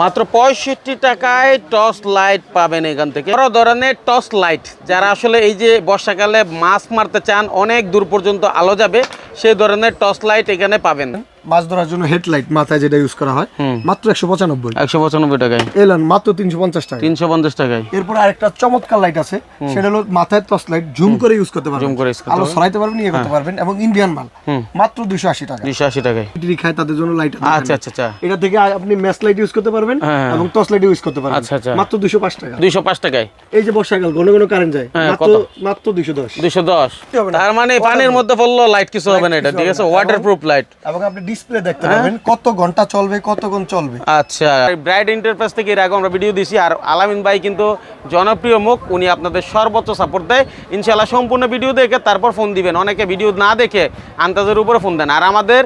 মাত্র পঁয়ষট্টি টাকায় টর্চ লাইট পাবেন এখান থেকে। বড় ধরনের টর্চ লাইট। যারা আসলে এই যে বর্ষাকালে মাছ মারতে চান, অনেক দূর পর্যন্ত আলো যাবে, সেই ধরনের টর্চ লাইট এখানে পাবেন। মাছ ধরার জন্য হেডলাইট মাথায় যেটা ইউজ করা হয় মাত্র একশো পঁচানব্বই। একশো পঁচানব্বই টাকায়। এলেন মাত্র তিনশো পঞ্চাশ টাকা তিনশো পঞ্চাশ টাকায়। এরপর আরেকটা চমৎকার লাইট আছে সেটা হলো মাথায় টর্চ লাইট জুম করে ইউজ করতে পারবেন। Zoom করে আলো। সরাইতে পারবেন ইয়ে করতে পারবেন এবং ইন্ডিয়ান মাল মাত্র দুশো আশি টাকা দুইশো আশি টাকায়। খায় তাদের জন্য লাইট আচ্ছা আচ্ছা আচ্ছা। এটা থেকে আপনি ম্যাচ লাইট ইউজ করতে পারবেন হ্যাঁ। এবং টর্চ লাইট ইউজ করতে পারবেন। আচ্ছা, আচ্ছা। মাত্র দুশো পাঁচ টাকা দুইশো পাঁচ টাকায়। এই যে বর্ষাকাল ঘন ঘন কারেন্ট যায়। হ্যাঁ, মাত্র? মাত্র দুশো। দশ দশ। হবে না। তার মানে পানির মধ্যে পড়ল লাইট কিছু হবে না এটা ঠিক আছে? ওয়াটার প্রুফ লাইট এবং আপনি ডিসপ্লে দেখতে হ্যাঁ? পারবেন কত ঘণ্টা চলবে কতক্ষণ চলবে। আচ্ছা। ব্রাইড ইন্টারপ্রাইজ থেকে এর আগে আমরা ভিডিও দিছি আর আলামিন ভাই কিন্তু জনপ্রিয় মুখ উনি আপনাদের সর্বোচ্চ সাপোর্ট দেয়। ইনশাল্লাহ সম্পূর্ণ ভিডিও দেখে তারপর ফোন দিবেন। অনেকে ভিডিও না দেখে আন্দাজের উপরে ফোন দেন। আর আমাদের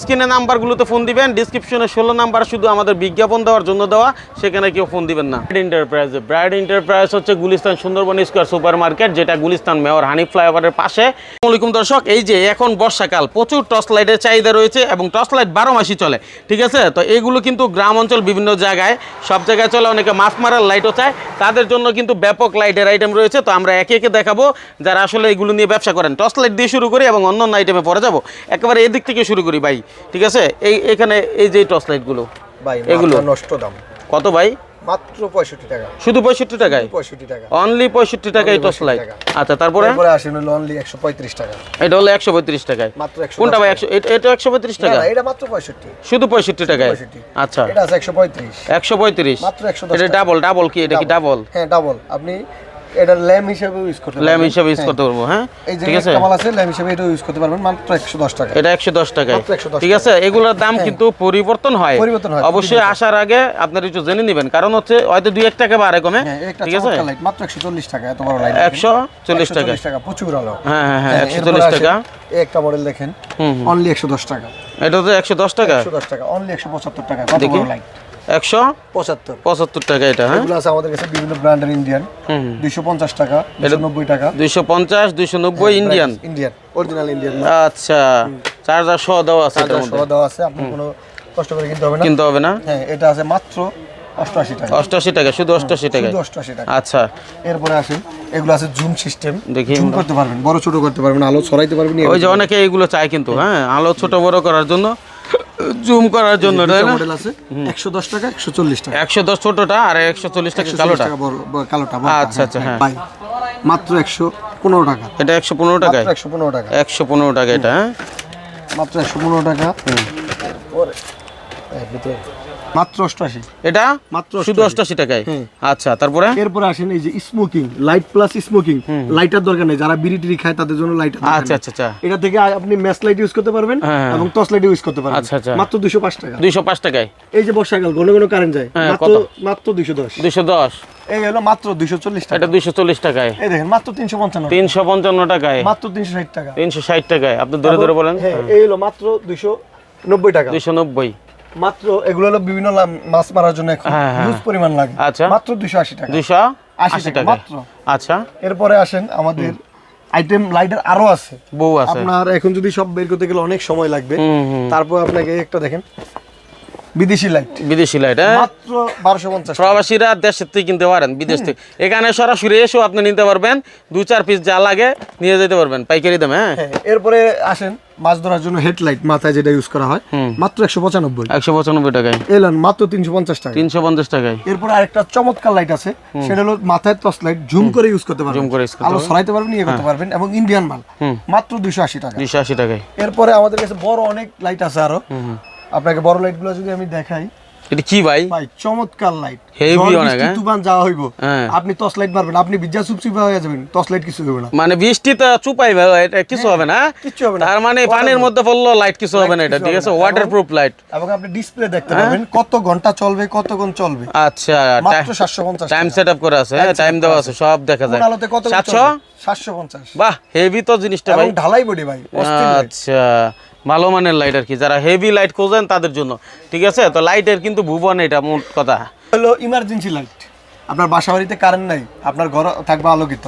স্ক্রিনে নাম্বারগুলোতে ফোন দিবেন। ডিসক্রিপশনে ষোলো নাম্বার শুধু আমাদের বিজ্ঞাপন দেওয়ার জন্য দেওয়া সেখানে কেউ ফোন দিবেন না। ব্রাইড ইন্টারপ্রাইজ ব্রাইড ইন্টারপ্রাইজ হচ্ছে Gulistan Sundarban square super market যেটা গুলিস্তান মেয়র হানিফ ফ্লাইওভারের পাশে। আসসালামাইকুম দর্শক এই যে এখন বর্ষাকাল প্রচুর টর্চ লাইটের চাহিদা রয়েছে এবং টর্চ লাইট বারো মাসই চলে ঠিক আছে? তো এগুলো কিন্তু গ্রাম অঞ্চল বিভিন্ন জায়গায় সব জায়গায় চলে অনেকে মাছ মারার লাইটও চায়। তাদের জন্য কিন্তু ব্যাপক লাইটের আইটেম রয়েছে তো আমরা একে একে দেখাবো যারা আসলে এগুলো নিয়ে ব্যবসা করেন। টর্চ লাইট দিয়ে শুরু করি এবং অন্য অন্য আইটেমে পরে যাব। একেবারে এদিক থেকে শুরু করি ভাই ঠিক আছে? এই এখানে এই যে টর্চ লাইটগুলো ভাই এগুলো? নষ্ট দাম। কত ভাই? মাত্র পঁয়ষট্টি টাকা। শুধু পঁয়ষট্টি টাকায়? পঁয়ষট্টি টাকা। অনলি পঁয়ষট্টি টাকায় টস লাইট আচ্ছা তারপরে? তারপরে আসেন হলো অনলি একশো পঁয়ত্রিশ টাকা। এটা হলো একশো পঁয়ত্রিশ টাকায়। মাত্র একশো কোনটা ভাই একশো এটা- এটা একশো পঁয়ত্রিশ না, টাকা? না, এটা মাত্র পঁয়ষট্টি। শুধু পঁয়ষট্টি টাকায়? আচ্ছা। এটা আছে একশো পঁয়ত্রিশ। একশো পঁয়ত্রিশ? মাত্র 110 এটা ডাবল ডাবল কি? এটা কি ডাবল হ্যাঁ ডাবল আপনি এটা ল্যাম হিসেবে ইউজ করতে ল্যাম। হিসাবে ইউজ হ্যাঁ। করতে পারব হ্যাঁ? ঠিক আছে? কামাল আছে ল্যাম হিসেবে এটা ইউজ করতে পারবেন মাত্র একশো দশ টাকা এটা একশো দশ মাত্র 110 ঠিক আছে? এগুলোর দাম কিন্তু পরিবর্তন হয়। পরিবর্তন হয়, অবশ্যই আসার আগে আপনার একটু জেনে নেবেন কারণ হচ্ছে হয়তো দুই এক টাকা বাড়ে কমে। হ্যাঁ ঠিক আছে? মাত্র একশো চল্লিশ টাকা এত বড় লাইট একশো চল্লিশ টাকা। টাকা প্রচুর আলো। হ্যাঁ হ্যাঁ হ্যাঁ একশো এরপরে চল্লিশ আসেন, টাকা। এই একটা মডেল দেখেন। অনলি একশো দশ টাকা। এটা তো একশো দশ টাকা? একশো দশ টাকা অনলি একশো পঁচাত্তর টাকা কত বড় লাইট একশো পঁচাত্তর। পঁচাত্তর টাকা এটা হ্যাঁ? আছে আমাদের কাছে বিভিন্ন ব্র্যান্ডের ইন্ডিয়ান। দুইশো পঞ্চাশ টাকা নব্বই টাকা। দুইশো পঞ্চাশ দুইশো নব্বই ইন্ডিয়ান। ইন্ডিয়ান অরিজিনাল ইন্ডিয়ান আচ্ছা চার্জার সহ দেওয়া আছে এটার সহ দেওয়া আছে আপনি কোনো কষ্ট করে কিনতে হবে না। কিনতে হবে না? হ্যাঁ এটা আছে মাত্র অষ্টআশি টাকা। অষ্টাশি টাকা শুধু শুধু অষ্টআশি টাকা। আচ্ছা। এরপরে আসেন এগুলো আছে জুম সিস্টেম। দেখি। জুম করতে পারবেন বড় ছোট করতে পারবেন আলো ছড়াইতে পারবেন ওই যে অনেকে এইগুলো চায় কিন্তু হ্যাঁ আলো ছোট বড় করার জন্য জুম করার জন্য মডেল আছে একশো দশ টাকা একশো চল্লিশ টাকা। একশো দশ ছোটটা আর একশো চল্লিশ টাকা 140 কালোটা। টাকা বড় কালোটা আচ্ছা, আচ্ছা, হ্যাঁ। মাত্র একশো পনেরো টাকা। এটা একশো পনেরো টাকা একশো পনেরো টাকা। একশো পনেরো টাকা এটা হ্যাঁ। মাত্র একশো পনেরো টাকা। মাত্র অষ্টআশি। এটা? মাত্র শুধু 88 অষ্টাশি টাকায়? আচ্ছা তারপরে? এরপরে আসেন এই যে smoking light plus smoking lighter দরকার নেই। যারা বিড়ি টিড়ি খায় তাদের জন্য লাইটার আচ্ছা আচ্ছা আচ্ছা। এটা থেকে আপনি ম্যাচ লাইট ইউজ করতে পারবেন হ্যাঁ। এবং টর্চ লাইট ইউজ করতে পারবেন। আচ্ছা, আচ্ছা। মাত্র দুশো পাঁচ টাকা। দুইশো পাঁচ টাকায়? এই যে বর্ষাকাল ঘন ঘন কারেন্ট যায়। হ্যাঁ, মাত্র দুইশো দশ। দুইশো দশ। এই হলো মাত্র দুইশো চল্লিশ টাকা। এটা দুইশো চল্লিশ টাকায়। এই দেখেন মাত্র তিনশো পঞ্চান্ন তিনশো পঞ্চান্ন টাকায়? মাত্র তিনশো ষাট টাকা। তিনশো ষাট টাকায়। আপনি ধরে ধরে বলেন। হ্যাঁ এই হলো মাত্র দুইশো নব্বই টাকা। দুইশো নব্বই। মাত্র এগুলো হলো বিভিন্ন মাছ মারার জন্য এখন হ্যাঁ, হ্যাঁ। হিউজ পরিমাণ লাগে। আচ্ছা। মাত্র দুইশো আশি টাকা। দুইশো আশি আশি টাকা টাকা। মাত্র। আচ্ছা। এরপরে আসেন আমাদের আইটেম লাইটার আরও আছে। বউ আছে। আপনার এখন যদি সব বের করতে গেলে অনেক সময় লাগবে। তারপর আপনাকে একটা দেখেন। বিদেশি লাইট বিদেশি লাইট হ্যাঁ? মাত্র বারোশো পঞ্চাশ প্রবাসীরা দেশের থেকে কিনতে পারেন বিদেশ থেকে। এখানে সরাসরি এসেও আপনি নিতে পারবেন দু চার পিস যা লাগে নিয়ে যেতে পারবেন পাইকারি দামে হ্যাঁ? হ্যাঁ এরপরে আসেন মাছ ধরার জন্য হেডলাইট মাথায় যেটা ইউজ করা হয় মাত্র একশো পঁচানব্বই। একশো পঁচানব্বই টাকায়। এলেন মাত্র তিনশো পঞ্চাশ টাকা তিনশো পঞ্চাশ টাকায়। এরপর আরেকটা চমৎকার লাইট আছে সেটা হলো মাথায় টর্চ লাইট জুম করে ইউজ করতে পারবেন। জুম করে করতে আলো ছড়াইতে পারবেন ইয়ে করতে পারবেন এবং ইন্ডিয়ান মাল মাত্র দুইশো আশি টাকা দুইশো আশি টাকায়। এরপরে আমাদের কাছে বড় অনেক লাইট আছে আরও। আপনাকে বড় লাইটগুলো যদি আমি দেখাই। এটা কি ভাই? ভাই চমৎকার লাইট Heavy অনেক, হ্যাঁ? তুফান যাওয়া হইব হ্যাঁ। আপনি টর্চ লাইট মারবেন আপনি বিদ্যা সুপসিপা হয়ে যাবেন টর্চ লাইট কিছু হবে না। মানে বৃষ্টিতে চুপাই ভাই, এটা কিছু হবে না কিচ্ছু হবে না। তার মানে পানির মধ্যে পড়ল লাইট কিছু হবে না এটা ঠিক আছে? না। ওয়াটার প্রুফ লাইট এবং আপনি ডিসপ্লে দেখতে পারবেন কত ঘণ্টা চলবে কতক্ষণ চলবে। আচ্ছা মাত্র সাতশো পঞ্চাশ টাইম সেট আপ করে আছে হ্যাঁ টাইম দেওয়া আছে সব দেখা যায়। আলোতে কত সাতশো? সাতশো পঞ্চাশ। বাহ হেভি তো জিনিসটা ভাই। ঢালাই বডি ভাই আচ্ছা। ভালো মানের লাইট আর কি। যারা হেভি লাইট খোঁজেন তাদের জন্য। ঠিক আছে? তো লাইটের কিন্তু ভুবন এটা মোট কথা। হলো ইমার্জেন্সি লাইট আপনার বাসা বাড়িতে কারেন্ট নাই আপনার ঘর থাকবে আলোকিত।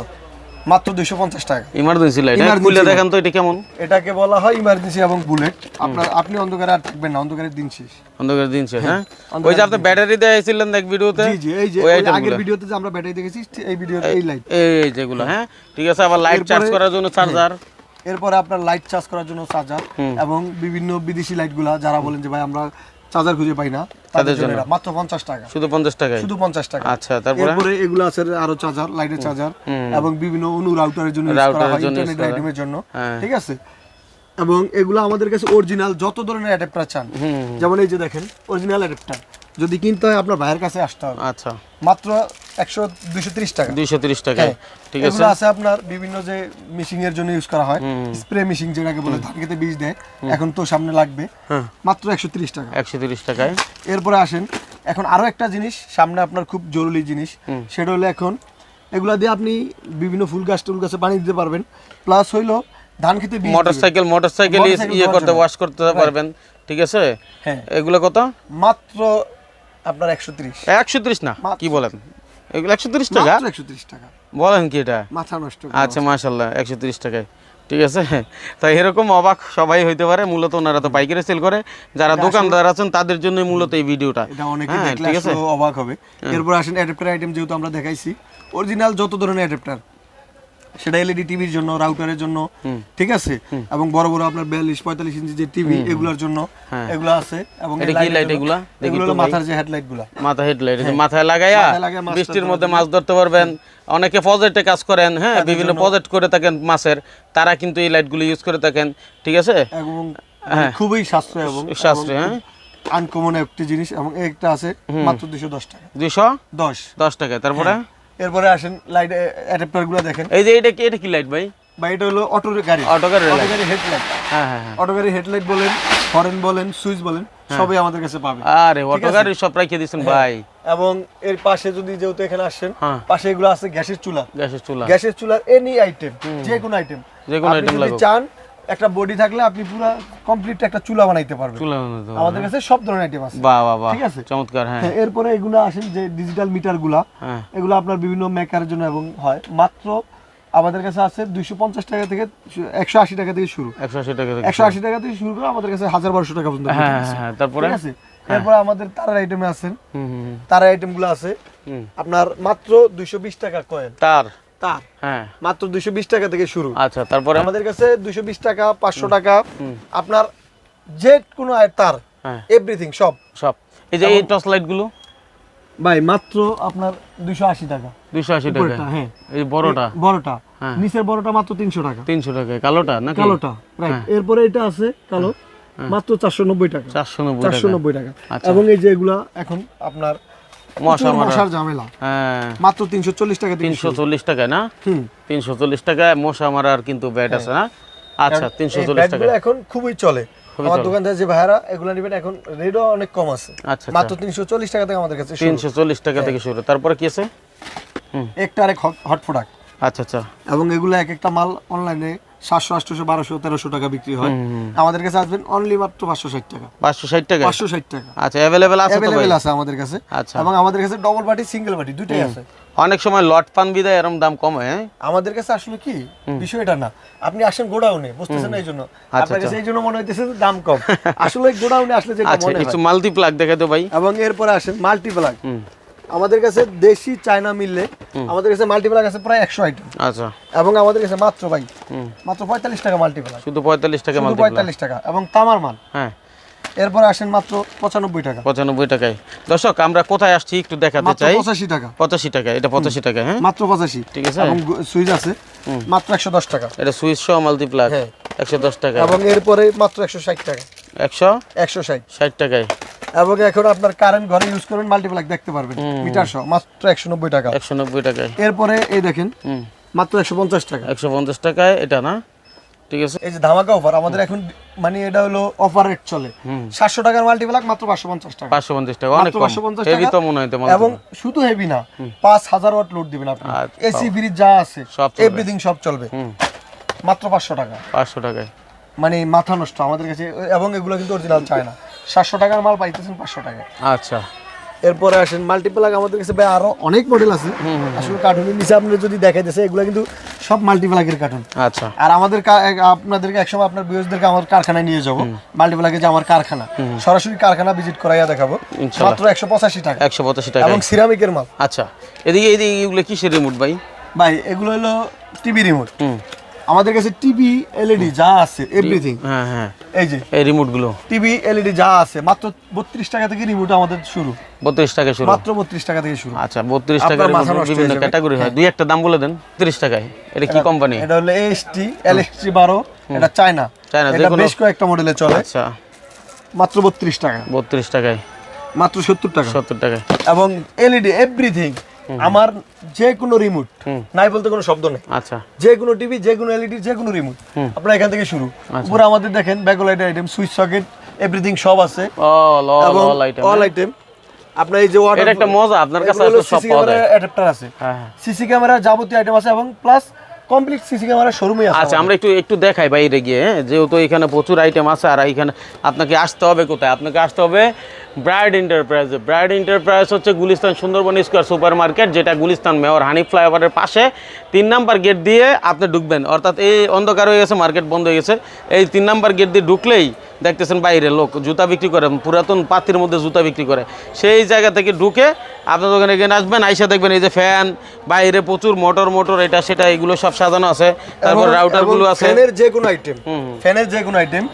মাত্র দুইশো পঞ্চাশ টাকা। ইমার্জেন্সি লাইট খুলে দেখেন তো এটা কেমন? এটাকে বলা হয় ইমার্জেন্সি এবং বুলেট আপনার আপনি অন্ধকারে আর থাকবেন না অন্ধকারের দিন শেষ। অন্ধকার দিন শেষ, হ্যাঁ? অন্ধকার ওই যে আপনি ব্যাটারি দিয়েছিলেন দেখ ভিডিওতে জি জি এই যে ওই আগের ভিডিওতে যে আমরা ব্যাটারি দেখেছি এই ভিডিওর এই লাইট এই যেগুলো হ্যাঁ? ঠিক আছে আবার লাইট চার্জ করার জন্য চার্জার এরপরে আপনার লাইট চার্জ করার জন্য চার্জার এবং বিভিন্ন বিদেশি লাইটগুলা যারা বলেন যে ভাই আমরা চার্জার খুঁজে পাই না। তাদের জন্য মাত্র পঞ্চাশ টাকা। শুধু পঞ্চাশ টাকায়? শুধু পঞ্চাশ টাকা। আচ্ছা তারপরে? এরপরে এগুলো আছে আরও চার্জার লাইটের চার্জার এবং বিভিন্ন অনু রাউটারের জন্য হয় জন্য ইন্টারনেট আইটেমের জন্য। হ্যাঁ। ঠিক আছে? এবং এগুলো আমাদের কাছে অরিজিনাল যত ধরনের অ্যাডাপ্টার চান যেমন এই যে দেখেন অরিজিনাল অ্যাডাপ্টার যদি কিনতে হয় আপনার ভাইয়ের কাছে আসতে হবে। আচ্ছা। মাত্র টাকা। হ্যাঁ, ঠিক আছে। আছে আপনার বিভিন্ন যে মিশিং এর জন্য ইউজ করা হয়। স্প্রে মিশিং যেটাকে বলে ধান খেতে বীজ দেয়। এখন তো সামনে লাগবে। হ্যাঁ। মাত্র একশো তিরিশ টাকা। একশো তিরিশ টাকায়। এরপরে আসেন এখন আরও একটা জিনিস সামনে আপনার খুব জরুরি জিনিস। সেটা হলো এখন এগুলা দিয়ে আপনি বিভিন্ন ফুল গাছ টুল গাছে পানি দিতে পারবেন। প্লাস হইল ধান খেতে বীজ motorcycle motorcycle Motorcycle ইয়ে করতে ওয়াশ করতে পারবেন। ঠিক আছে? হ্যাঁ। এগুলো কত? মাত্র আপনার একশো তিরিশ। একশো তিরিশ না কি বলেন? এগুলো একশো তিরিশ টাকা? একশো তিরিশ টাকা। বলেন কি এটা? মাথা নষ্ট আচ্ছা মাশাল্লাহ একশো তিরিশ টাকায়। ঠিক আছে? তাই এরকম অবাক সবাই হইতে পারে মূলত ওনারা তো পাইকারি সেল করে। যারা দোকানদার আছেন তাদের জন্য মূলত এই ভিডিওটা। এটা অনেকে হ্যাঁ, দেখলে ঠিক আছে? আসলে অবাক হবে। এরপর আসেন অ্যাডাপ্টার আইটেম যেহেতু আমরা দেখাইছি অরিজিনাল যত ধরনের অ্যাডাপ্টার সেটা এলইডি টিভির জন্য রাউটারের জন্য ঠিক আছে? এবং বড় বড় আপনার বিয়াল্লিশ পঁয়তাল্লিশ ইঞ্চি যে টিভি এগুলোর জন্য এগুলো আছে এবং কি জন্য- এগুলা? এগুলো। মাথার যে হেডলাইটগুলা। মাথা হেডলাইট মাথায় লাগাইয়া মাথায় লাগায় বৃষ্টির মধ্যে মাছ ধরতে পারবেন। অনেকে প্রজেক্টে কাজ করেন হ্যাঁ বিভিন্ন প্রজেক্ট করে থাকেন মাছের। তারা কিন্তু এই লাইটগুলো ইউজ করে থাকেন ঠিক আছে? এবং মানে খুবই সাশ্রয় এবং সাশ্রয় হ্যাঁ। আনকমন একটি জিনিস এবং একটা আছে মাত্র দুশো দশ টাকা। দুইশো? দশ। দশ টাকা তারপরে? এরপরে আসেন লাইট অ্যাডাপ্টারগুলো দেখেন। এই যে এটা কি এটা কি লাইট ভাই? বা এটা হলো অটো গাড়ি। অটো গাড়ির অটো গাড়ি হেডলাইট হ্যাঁ হ্যাঁ হ্যাঁ। অটো গাড়ি হেডলাইট বলেন হরেন বলেন সুইচ বলেন সবই আমাদের কাছে পাবে আরে অটো গাড়ির সব রাখিয়ে দিয়েছেন ভাই। এবং এর পাশে যদি যেহেতু এখানে আসছেন হ্যাঁ। পাশে এগুলো আছে গ্যাসের চুলা। গ্যাসের চুলা। গ্যাসের চুলার এনি আইটেম যে কোনো আইটেম যে কোনো item যদি চান একটা বডি থাকলে আপনি পুরো কমপ্লিট একটা চুলা বানাইতে পারবেন। চুলা বানাতে। আমাদের কাছে সব ধরনের আইটেম আছে। বাহ বাহ ঠিক আছে। চমৎকার হ্যাঁ। হ্যাঁ, এরপরে এগুলো আসেন যে ডিজিটাল মিটারগুলা। হ্যাঁ। এগুলো আপনার বিভিন্ন মেকারের জন্য এবং হয়। মাত্র আমাদের কাছে আছে দুইশো পঞ্চাশ টাকা থেকে একশো আশি টাকা থেকে শুরু। একশো আশি টাকা থেকে একশো আশি টাকা থেকে শুরু করে আমাদের কাছে হাজার বারোশো টাকা পর্যন্ত হ্যাঁ হ্যাঁ হ্যাঁ তারপরে? ঠিক আছে? এরপরে আমাদের তারার আইটেমে আছেন। হুম হুম হুম, তারার আইটেমগুলো আছে। আপনার মাত্র দুইশো বিশ টাকা কয়েন তার? তার হ্যাঁ। মাত্র দুইশো বিশ টাকা থেকে শুরু। আচ্ছা তারপরে? আমাদের কাছে দুইশো বিশ টাকা পাঁচশো টাকা। আপনার যে কোনো আয়- তার হ্যাঁ। এভরিথিং সব। সব। এই যে এই টর্চ লাইটগুলো? ভাই মাত্র আপনার দুইশো আশি টাকা। দুইশো আশি টাকা। হ্যাঁ। এই বড়টা? বড়টা। হ্যাঁ। নিচের বড়টা মাত্র তিনশো টাকা। তিনশো টাকা। কালোটা নাকি? কালোটা রাইট এরপরে এটা আছে কালো মাত্র চারশো নব্বই টাকা। চারশো নব্বই টাকা। আচ্ছা। এবং এই যে এগুলা এখন আপনার মশার ঝামেলা। হ্যাঁ। মাত্র তিনশো চল্লিশ টাকা তিনশো চল্লিশ। টাকা না? তিনশো চল্লিশ টাকায় মশা মারার কিন্তু ব্যাট আছে না? আচ্ছা তিনশো চল্লিশ টাকা এখন খুবই চলে। আমার দোকানদার যে ভাইরা এগুলো নেবেন এখন রেটও অনেক কম আছে। আচ্ছা মাত্র তিনশো চল্লিশ টাকা থেকে আমাদের কাছে তিনশো চল্লিশ টাকা থেকে শুরু। তারপরে কি আছে? একটা আরেক হট প্রোডাক্ট আচ্ছা আচ্ছা। এবং এগুলো এক একটা মাল অনলাইনে সাতশো আটশোশো বারোশো তেরোশো টাকা বিক্রি হয়। আমাদের কাছে আসবেন অনলি মাত্র পাঁচশো ষাট টাকা। পাঁচশো ষাট টাকা? পাঁচশো ষাট টাকা। আচ্ছা অ্যাভেলেবেল আছে অ্যাভেলেবেল আছে আমাদের কাছে। আচ্ছা। এবং আমাদের কাছে ডবল বাটি সিঙ্গেল বাটি দুইটাই আছে। অনেক সময় লট পান বিদায় এরকম দাম কম হয়? হ্যাঁ? আমাদের কাছে আসলে কি বিষয়টা না। আপনি আসেন গোডাউনে বুঝতেছেন এই জন্য। আপনার কাছে এই জন্য মনে হইতেছে যে দাম কম। আসলে গোডাউনে আসলে যেটা আচ্ছা মনে হয়। একটু মাল্টি প্লাগ দেখে তো ভাই। এবং এরপরে আসেন মাল্টিপ্লাগ আমাদের কাছে দেশি চায়না মিললে আমাদের কাছে মাল্টিপ্লাগ আছে প্রায় একশো আইটেম আচ্ছা। এবং আমাদের কাছে মাত্র ভাই মাত্র পঁয়তাল্লিশ টাকা মাল্টিপ্লাগ শুধু পঁয়তাল্লিশ টাকা পঁয়তাল্লিশ টাকা। এবং তামার মাল। হ্যাঁ। এরপরে আসেন মাত্র পঁচানব্বই টাকা। পঁচানব্বই টাকায়। দর্শক আমরা কোথায় আসছি একটু দেখাতে চাই। পঁচাশি টাকা। পঁচাশি টাকা এটা পঁচাশি টাকা হ্যাঁ? মাত্র পঁচাশি। ঠিক আছে। এবং সুইচ আছে। মাত্র একশো দশ টাকা। এটা সুইচ সহ মাল্টিপ্লাগ হ্যাঁ। একশো দশ টাকা এবং এরপরে মাত্র একশো ষাট টাকা। একশো? একশো ষাট। ষাট টাকায়। এবং এখন আপনার কারেন্ট ঘরে ইউজ করেন মাল্টিপ্লাগ দেখতে পারবেন। মিটার সহ মাত্র একশো নব্বই টাকা। একশো নব্বই টাকায়। এরপরে এই দেখেন মাত্র একশো পঞ্চাশ টাকা। একশো পঞ্চাশ টাকায় এটা না? ঠিক আছে? এই যে ধামাকা অফার আমাদের এখন মানে এটা হলো অফার রেট চলে। সাতশো টাকার মাল্টিপ্লাগ মাত্র পাঁচশো পঞ্চাশ টাকা। পাঁচশো পঞ্চাশ টাকা অনেক কম। 550 হেভি টাকা। তো মনে হইতে এবং শুধু হেভি না পাঁচ হাজার ওয়াট লোড দিবেন আপনি। আচ্ছা। এসি ফ্রিজ যা আছে সব। এভরিথিং সব চলবে। মাত্র পাঁচশো টাকা। পাঁচশো টাকায়। মানে মাথা নষ্ট আমাদের কাছে এবং এগুলো কিন্তু অরিজিনাল চায় না। সাতশো টাকার মাল পাইতেছেন পাঁচশো টাকা। আচ্ছা। এরপরে আসেন মাল্টিপ্লাগ আমাদের কাছে ভাই আরও অনেক মডেল আছে। আসলে কার্টুনের নিচে আপনার যদি দেখাইতেছে এগুলো কিন্তু সব মাল্টিপ্লাগের কার্টুন আচ্ছা। আর আমাদের আপনাদেরকে একসময় আপনার বিয়োজদেরকে আমার কারখানায় নিয়ে যাব। মাল্টিপ্লাগে যে আমার কারখানা। সরাসরি কারখানা ভিজিট করাইয়া দেখাবো। মাত্র একশো পঁচাশি টাকা। একশো পঁচাশি টাকা। এবং সিরামিকের মাল। আচ্ছা। এদিকে এদিকে এগুলো কিসের রিমোট ভাই? ভাই এগুলো হলো টিভি রিমোট হুম। আমাদের কাছে টিভি এলইডি যা আছে এভরিথিং হ্যাঁ হ্যাঁ। এই যে এই রিমোটগুলো টিভি এলইডি যা আছে মাত্র বত্রিশ টাকা থেকে রিমোট আমাদের শুরু। বত্রিশ টাকা শুরু। মাত্র বত্রিশ টাকা থেকে শুরু। আচ্ছা বত্রিশ আপনার টাকার হয়ে বিভিন্ন ক্যাটাগরি হয়। দুই একটা দাম বলে দেন তিরিশ টাকায়। এটা কি কোম্পানি এটা হলো এসটি এলএক্সটি বারো এটা চায়না চায়না, এটা বেশ কয়েকটা মডেলে চলে। আচ্ছা। মাত্র বত্রিশ টাকা বত্রিশ টাকায়। মাত্র সত্তর টাকা। সত্তর টাকায়। এবং এলইডি এভরিথিং আমার যে কোনো রিমোট নাই বলতে কোনো শব্দ নেই। আচ্ছা। যে কোনো টিভি যে কোনো এলইডি যে কোনো রিমোট আপনারা এখান থেকে শুরু। আচ্ছা। উপরে আমাদের দেখেন backlight item switch socket everything সব আছে। All all item all item আপনার এই যে ওয়াটার এটা একটা মজা, আপনার কাছে সব পাওয়া যায়। অ্যাডাপ্টার আছে। হ্যাঁ হ্যাঁ। সিসি ক্যামেরা যাবতীয় আইটেম আছে এবং প্লাস কমপ্লিট সিসি ক্যামেরা শোরুমে আছে আচ্ছা আমরা একটু একটু দেখাই বাইরে গিয়ে হ্যাঁ? যেহেতু এখানে প্রচুর আইটেম আছে, আর এখানে আপনাকে আসতে হবে কোথায়? আপনাকে আসতে হবে ব্রাইড এন্টারপ্রাইজে ব্রাইড এন্টারপ্রাইজ হচ্ছে Gulistan Sundarban square super market যেটা গুলিস্তান মেয়র হানিফ ফ্লাইওভারের পাশে। তিন নাম্বার গেট দিয়ে আপনি ঢুকবেন। অর্থাৎ এই অন্ধকার হয়ে গেছে, মার্কেট বন্ধ হয়ে গেছে। এই তিন নাম্বার গেট দিয়ে ঢুকলেই দেখতেছেন বাইরে লোক জুতা বিক্রি করে পুরাতন পাতির মধ্যে জুতা বিক্রি করে। সেই জায়গা থেকে ঢুকে আপনার ওখানে এখানে আসবেন আইসা দেখবেন এই যে ফ্যান বাইরে প্রচুর মোটর মোটর এটা সেটা এগুলো সব সাজানো আছে। তারপর রাউটারগুলো আছে। ফ্যানের যে কোনো আইটেম ফ্যানের যে কোনো আইটেম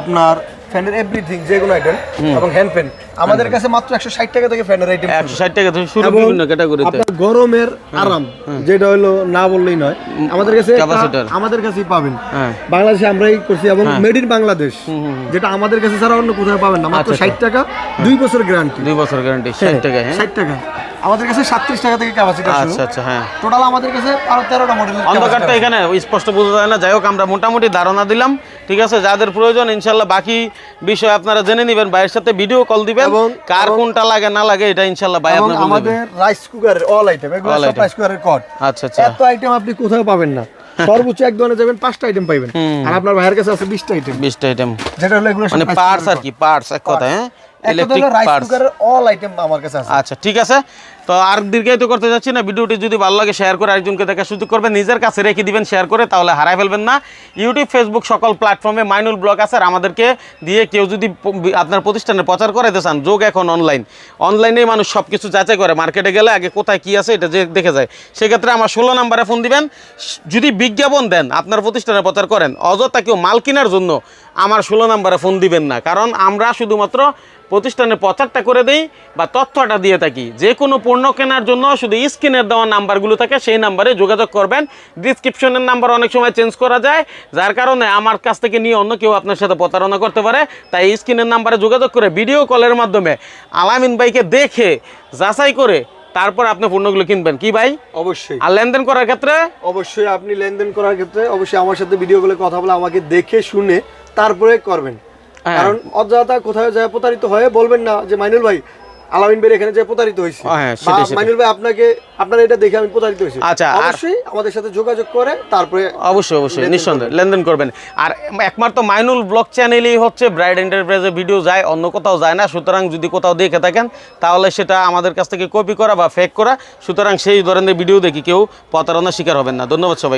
আপনার ফ্যানের এভরিথিং যে কোনো আইটেম এবং হ্যান্ড ফ্যান আমাদের কাছে মাত্র একশো ষাট টাকা থেকে ফ্যানের আইটেম একশো ষাট টাকা থেকে শুরু বিভিন্ন ক্যাটাগরিতে আপনার গরমের আরাম যেটা হলো না বললেই নয়। আমাদের কাছে আমাদের কাছেই পাবেন। হ্যাঁ। বাংলাদেশে আমরাই করছি এবং মেড ইন বাংলাদেশ যেটা আমাদের কাছে ছাড়া অন্য কোথাও পাবেন না। মাত্র আচ্ছা, ষাট টাকা দুই বছর গ্যারান্টি দুই বছর গ্যারান্টি ষাট টাকা হ্যাঁ। ষাট টাকা। আমাদের কাছে সাতত্রিশ টাকা থেকে ক্যাপাসিটি শুরু। আচ্ছা আচ্ছা হ্যাঁ। টোটাল আমাদের কাছে আরও তেরোটা মডেলের অন্ধকারটা এখানে স্পষ্ট বোঝা যায় না। যাই হোক আমরা মোটামুটি ধারণা দিলাম। ঠিক আছে যাদের প্রয়োজন ইনশাল্লাহ বাকি বিষয় আপনারা জেনে নেবেন। ভাইয়ের সাথে ভিডিও কল দিবেন। এবং- কার কোনটা লাগে না লাগে এটা ইনশাল্লাহ ভাই আপনার আমাদের রাইস কুকারের অল আইটেম এগুলো সব রাইস কুকারের কট আচ্ছা আচ্ছা। এত আইটেম আপনি কোথাও পাবেন না। সর্বোচ্চ এক দোকানে যাবেন পাঁচটা আইটেম পাইবেন। আর আপনার ভাইয়ের কাছে আছে বিশটা আইটেম বিশটা আইটেম যেটা হলো এগুলো মানে পার্টস আর কি পার্টস এক কথা হ্যাঁ? ইলেকট্রিক পার্টস অল আইটেম আমার কাছে আছে। আচ্ছা ঠিক আছে। তো আর দীর্ঘায়িত করতে যাচ্ছি না। ভিডিওটি যদি ভালো লাগে শেয়ার করে একজনকে দেখার সুযোগ করবেন। নিজের কাছে রেখে দিবেন শেয়ার করে, তাহলে হারাই ফেলবেন না। ইউটিউব ফেসবুক সকল প্ল্যাটফর্মে মাইনুল ব্লগ আছে, আর আমাদেরকে দিয়ে কেউ যদি আপনার প্রতিষ্ঠানে প্রচার করাইতে চান, যোগ এখন অনলাইন অনলাইনে মানুষ সব কিছু যাচাই করে মার্কেটে গেলে আগে কোথায় কি আছে এটা যে দেখে যায়। সেক্ষেত্রে আমার ষোলো নাম্বারে ফোন দিবেন। যদি বিজ্ঞাপন দেন, আপনার প্রতিষ্ঠানে প্রচার করেন, অযথা কেউ মাল কেনার জন্য আমার ষোলো নাম্বারে ফোন দিবেন না। কারণ আমরা শুধুমাত্র প্রতিষ্ঠানের প্রচারটা করে দেই বা তথ্যটা দিয়ে থাকি। যে কোনো পণ্য কেনার জন্য শুধু স্ক্রিনের দেওয়া নাম্বারগুলো থাকে সেই নাম্বারে যোগাযোগ করবেন। ডিসক্রিপশনের নাম্বার অনেক সময় চেঞ্জ করা যায় যার কারণে আমার কাছ থেকে নিয়ে অন্য কেউ আপনার সাথে প্রতারণা করতে পারে। তাই স্ক্রিনের নাম্বারে যোগাযোগ করে ভিডিও কলের মাধ্যমে আলামিন ভাইকে দেখে যাচাই করে তারপর আপনি পণ্যগুলো কিনবেন। কি ভাই? অবশ্যই। আর লেনদেন করার ক্ষেত্রে? অবশ্যই আপনি লেনদেন করার ক্ষেত্রে অবশ্যই আমার সাথে ভিডিও কলে কথা বলে আমাকে দেখে শুনে তারপরে করবেন। হ্যাঁ। কারণ অযথা কোথায় যায় প্রতারিত হয়ে বলবেন না যে মাইনুল ভাই আলামিন ভাই এখানে যে প্রতারিত হয়েছে। হ্যাঁ। মাইনুল ভাই আপনাকে আপনার এটা দেখে আমি প্রতারিত হয়েছি। আচ্ছা, অবশ্যই আমাদের সাথে যোগাযোগ করে তারপরে অবশ্যই অবশ্যই নিঃসন্দেহে লেনদেন করবেন। আর একমাত্র মাইনুল ব্লগ চ্যানেলেই হচ্ছে ব্রাইড এন্টারপ্রাইজের ভিডিও যায় অন্য কোথাও যায় না। সুতরাং যদি কোথাও দেখে থাকেন তাহলে সেটা আমাদের কাছ থেকে কপি করা বা ফেক করা। সুতরাং সেই ধরনের ভিডিও দেখি কেউ প্রতারণার শিকার হবেন না। ধন্যবাদ সবাই